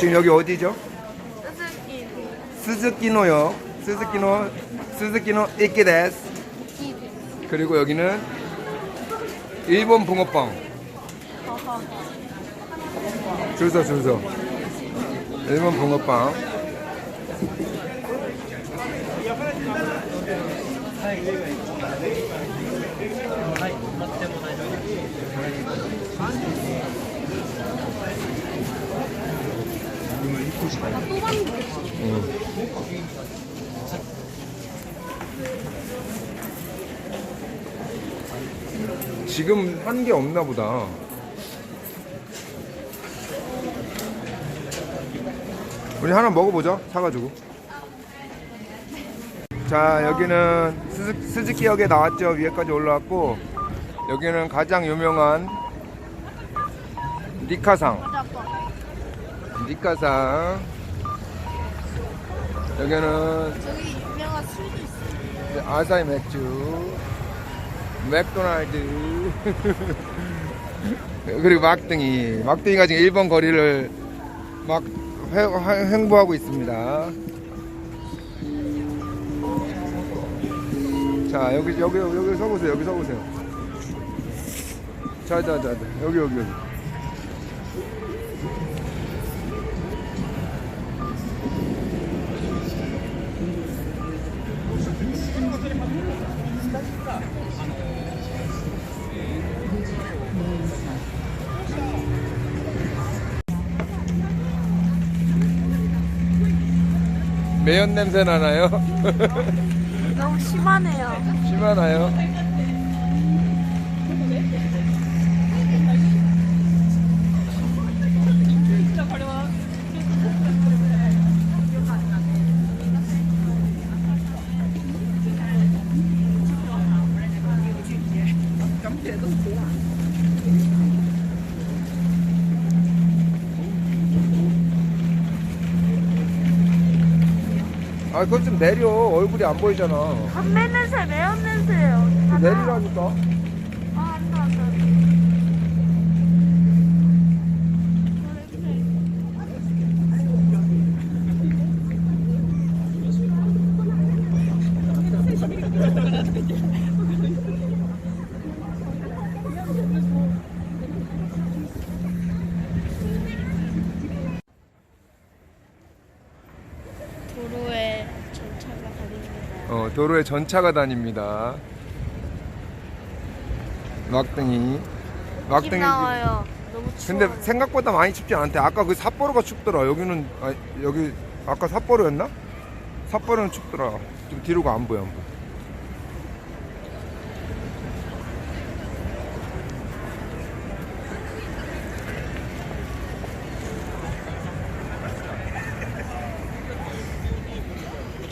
지금 여기 어디죠? 스즈키 스즈키노요. 스즈키노, 스즈키노 이끼데스. 그리고 여기는 일본 붕어빵. 줄 서, 줄 서. 일본 붕어빵. 지금 한 게 없나 보다. 우리 하나 먹어보자. 사가지고. 자, 여기는 스즈, 스즈키역에 나왔죠. 위에까지 올라왔고, 여기는 가장 유명한 니카상. 니카상. 여기는 저기 유명한 술도 있어 아사히 맥주, 맥도날드, 그리고 막둥이. 막둥이가 지금 일본 거리를 막 횡보하고 있습니다. 자, 여기, 여기, 여기 서보세요. 여기 서보세요. 자, 자, 자, 자. 여기, 여기, 여기. 매연 냄새 나나요? 너무 심하네요 심하나요? 아, 그것 좀 내려. 얼굴이 안 보이잖아. 담배 냄새 매운 냄새예요 내리라니까. 아 안돼 안돼 도로에 전차가 다닙니다 어, 도로에 전차가 다닙니다. 막둥이. 나와요 너무 추워 근데 생각보다 많이 춥지 않대. 아까 그 삿포로가 춥더라. 여기는 아, 여기 아까 삿포로였나? 삿포로는 춥더라. 좀 뒤로가 안 보여. 안 보여.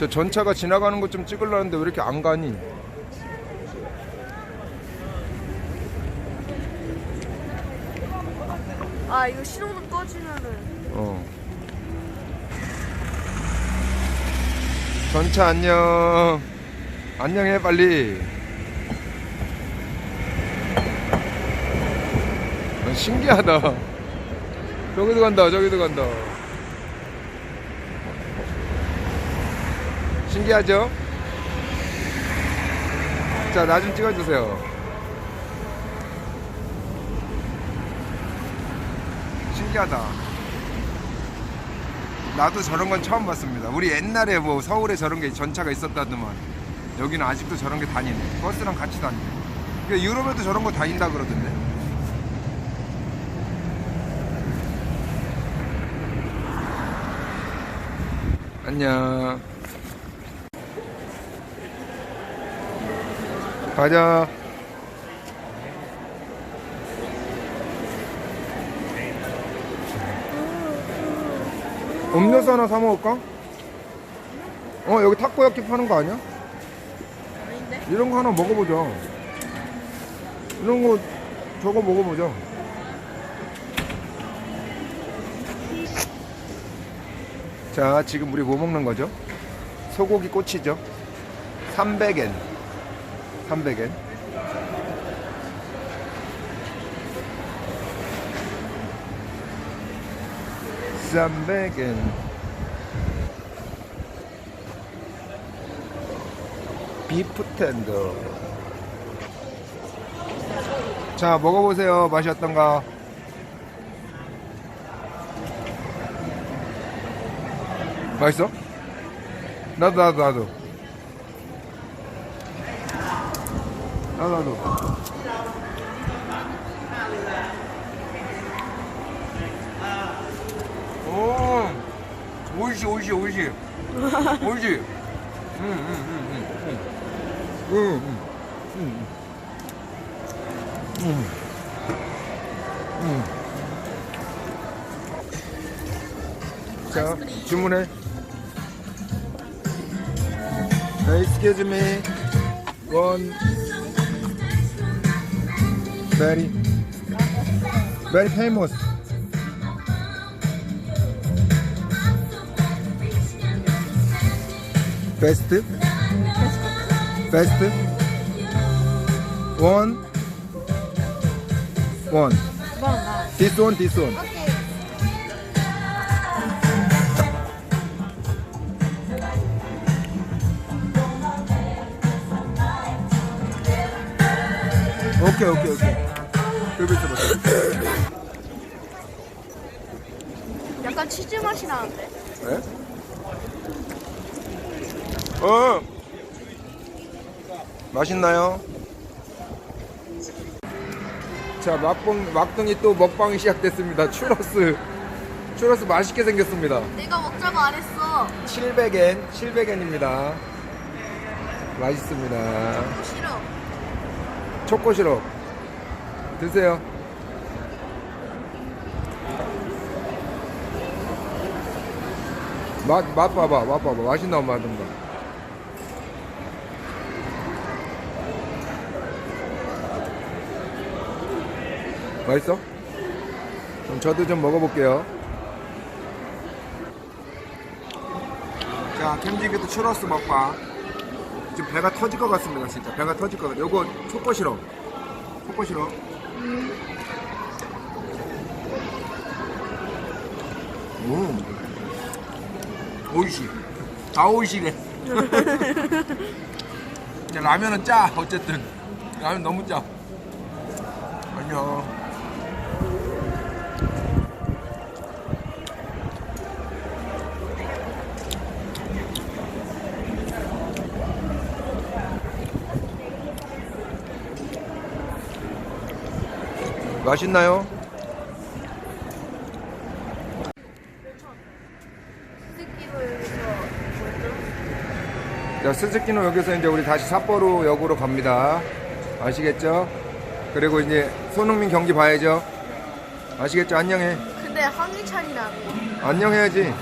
저 전차가 지나가는 것 좀 찍으려는데 왜 이렇게 안 가니? 아 이거 신호등 꺼지면은 어. 전차 안녕. 안녕해 빨리. 어, 신기하다. 저기도 간다. 저기도 간다. 신기하죠? 자, 나 좀 찍어주세요. 신기하다. 나도 저런 건 처음 봤습니다. 우리 옛날에 뭐 서울에 저런 게 전차가 있었다더만 여기는 아직도 저런 게 다니네. 버스랑 같이 다니네. 그러니까 유럽에도 저런 거 다닌다 그러던데. 안녕. 가자. 음료수 하나 사 먹을까? 어 여기 타코야키 파는 거 아니야? 아닌데? 이런 거 하나 먹어보자. 이런 거 저거 먹어보자. 자 지금 우리 뭐 먹는 거죠? 소고기 꼬치죠. 300엔. 300엔. 300엔. 비프 텐더. 자 먹어보세요. 맛이 어떤가? 맛있어? 나도 나도 나도. 나도. 오, 오이시, 오이시, 오이시. 오이시. 자, 주문해. Excuse me. One. very, very famous. Best, best, one, one. This one, this one. Okay. Okay, okay, okay. 여기 있어 봐. 약간 치즈 맛이 나는데. 네? 어. 맛있나요? 자, 막봉, 막둥이 또 먹방이 시작됐습니다. 추러스. 추러스 맛있게 생겼습니다. 내가 먹자고 안 했어. 700엔, 700엔입니다. 맛있습니다. 싫어. 초코 시럽. 드세요. 맛, 맛 봐봐, 맛 봐봐. 맛있나, 맛없나. 맛있어? 그럼 저도 좀 먹어볼게요. 자, 캠지기도 추러스 먹방. 지금 배가 터질 것 같습니다, 진짜. 배가 터질 것 같아요. 요거 초코 시럽. 초코 시럽. 음. 오이시. 다 오이시래. 이제 라면은 짜, 어쨌든. 라면 너무 짜. 안녕. 맛있나요? 여기서? 자, 스즈키노 역에서 이제 우리 다시 삿포로 역으로 갑니다. 아시겠죠? 그리고 이제 손흥민 경기 봐야죠. 아시겠죠? 안녕해. 근데 황희찬이 나네. 안녕해야지.